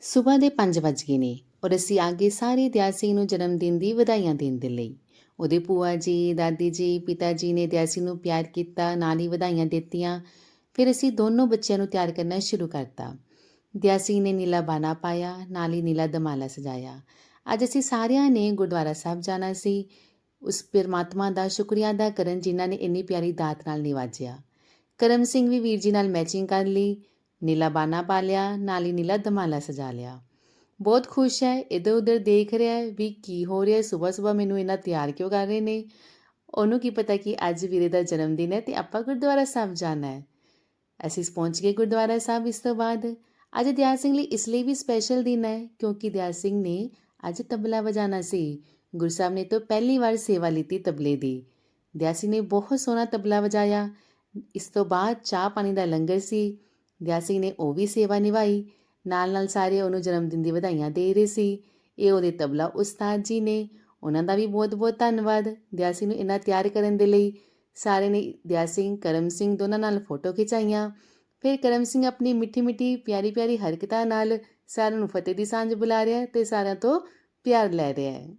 ਸਵੇਰ ਦੇ 5 ਵੱਜ ਗਏ ਨੇ ਔਰ ਅਸੀਂ ਆ ਗਏ ਸਾਰੇ ਦਿਆਲ ਸਿੰਘ ਨੂੰ ਜਨਮ ਦਿਨ ਦੀ ਵਧਾਈਆਂ ਦੇਣ ਦੇ ਲਈ। ਉਹਦੇ ਭੂਆ ਜੀ, ਦਾਦੀ ਜੀ, ਪਿਤਾ ਜੀ ਨੇ ਦਿਆਲ ਸਿੰਘ ਨੂੰ ਪਿਆਰ ਕੀਤਾ, ਨਾਲ ਹੀ ਵਧਾਈਆਂ ਦਿੱਤੀਆਂ। ਫਿਰ ਅਸੀਂ ਦੋਨੋਂ ਬੱਚਿਆਂ ਨੂੰ ਤਿਆਰ ਕਰਨਾ ਸ਼ੁਰੂ ਕਰਤਾ। ਦਿਆਲ ਸਿੰਘ ਨੇ ਨੀਲਾ ਬਾਣਾ ਪਾਇਆ, ਨਾਲ ਹੀ ਨੀਲਾ ਦਮਾਲਾ ਸਜਾਇਆ। ਅੱਜ ਅਸੀਂ ਸਾਰਿਆਂ ਨੇ ਗੁਰਦੁਆਰਾ ਸਾਹਿਬ ਜਾਣਾ ਸੀ। ਉਸ ਪਰਮਾਤਮਾ ਦਾ ਸ਼ੁਕਰੀਆ ਅਦਾ ਕਰਨ ਜਿਨ੍ਹਾਂ ਨੇ ਇੰਨੀ ਪਿਆਰੀ ਦਾਤ ਨਾਲ ਨਿਵਾਜਿਆ। ਕਰਮ ਸਿੰਘ ਵੀ ਵੀਰ ਜੀ ਨਾਲ ਮੈਚਿੰਗ ਕਰ ਲਈ। ਨੀਲਾ ਬਾਨਾ ਪਾ ਲਿਆ, ਨਾਲ ਹੀ ਨੀਲਾ ਦਮਾਲਾ ਸਜਾ ਲਿਆ। ਬਹੁਤ ਖੁਸ਼ ਹੈ, ਇਧਰ ਉਧਰ ਦੇਖ ਰਿਹਾ ਹੈ ਵੀ ਕੀ ਹੋ ਰਿਹਾ ਹੈ। ਸਵੇਰ ਸਵੇਰ ਮੈਨੂੰ ਇਹਨਾਂ ਤਿਆਰ ਕਿਉਂ ਕਰ ਰਹੇ ਨੇ? ਉਹਨੂੰ ਕੀ ਪਤਾ ਕਿ ਅੱਜ ਵੀਰੇ ਦਾ ਜਨਮ ਦਿਨ ਹੈ ਤੇ ਆਪਾਂ ਗੁਰਦੁਆਰਾ ਸਾਹਿਬ ਜਾਣਾ ਹੈ। ਅਸੀਂ ਪਹੁੰਚ ਗਏ ਗੁਰਦੁਆਰਾ ਸਾਹਿਬ ਇਸ ਤੋਂ ਬਾਅਦ। ਅੱਜ ਦਿਆਲ ਸਿੰਘ ਲਈ ਇਸ ਲਈ ਵੀ ਸਪੈਸ਼ਲ ਦਿਨ ਹੈ ਕਿਉਂਕਿ ਦਿਆਲ ਸਿੰਘ ਨੇ ਅੱਜ ਤਬਲਾ ਵਜਾਣਾ ਸੀ। ਗੁਰਸਾਹਿਬ ਨੇ ਤਾਂ ਪਹਿਲੀ ਵਾਰ ਸੇਵਾ ਲਈ ਤਬਲੇ ਦੀ। ਦਿਆਲ ਸਿੰਘ ਨੇ ਬਹੁਤ ਸੋਹਣਾ ਤਬਲਾ ਵਜਾਇਆ। ਇਸ ਤੋਂ ਬਾਅਦ ਚਾਹ ਪਾਣੀ ਦਾ ਲੰਗਰ ਸੀ। ਦਿਆ ਸਿੰਘ ਨੇ ਉਹ ਵੀ ਸੇਵਾ ਨਿਭਾਈ। ਨਾਲ ਨਾਲ ਸਾਰੇ ਉਹਨੂੰ ਜਨਮ ਦਿਨ ਦੀ ਵਧਾਈਆਂ ਦੇ ਰਹੇ ਸੀ। ਇਹ ਉਹਦੇ ਤਬਲਾ ਉਸਤਾਦ ਜੀ ਨੇ। ਉਹਨਾਂ ਦਾ ਵੀ ਬਹੁਤ ਬਹੁਤ ਧੰਨਵਾਦ। ਦਿਆ ਸਿੰਘ ਨੂੰ ਇੰਨਾ ਤਿਆਰ ਕਰਨ ਦੇ ਲਈ ਸਾਰੇ ਨੇ ਦਿਆ ਸਿੰਘ, ਕਰਮ ਸਿੰਘ ਦੋਨਾਂ ਨਾਲ ਫੋਟੋ ਖਿਚਾਈਆਂ। ਫਿਰ ਕਰਮ ਸਿੰਘ ਆਪਣੀ ਮਿੱਠੀ ਮਿੱਠੀ ਪਿਆਰੀ ਪਿਆਰੀ ਹਰਕਤਾਂ ਨਾਲ ਸਾਰਿਆਂ ਨੂੰ ਫਤਿਹ ਦੀ ਸਾਂਝ ਬੁਲਾ ਰਿਹਾ ਹੈ ਤੇ ਸਾਰਿਆਂ ਤੋਂ ਪਿਆਰ ਲੈ ਰਿਹਾ ਹੈ।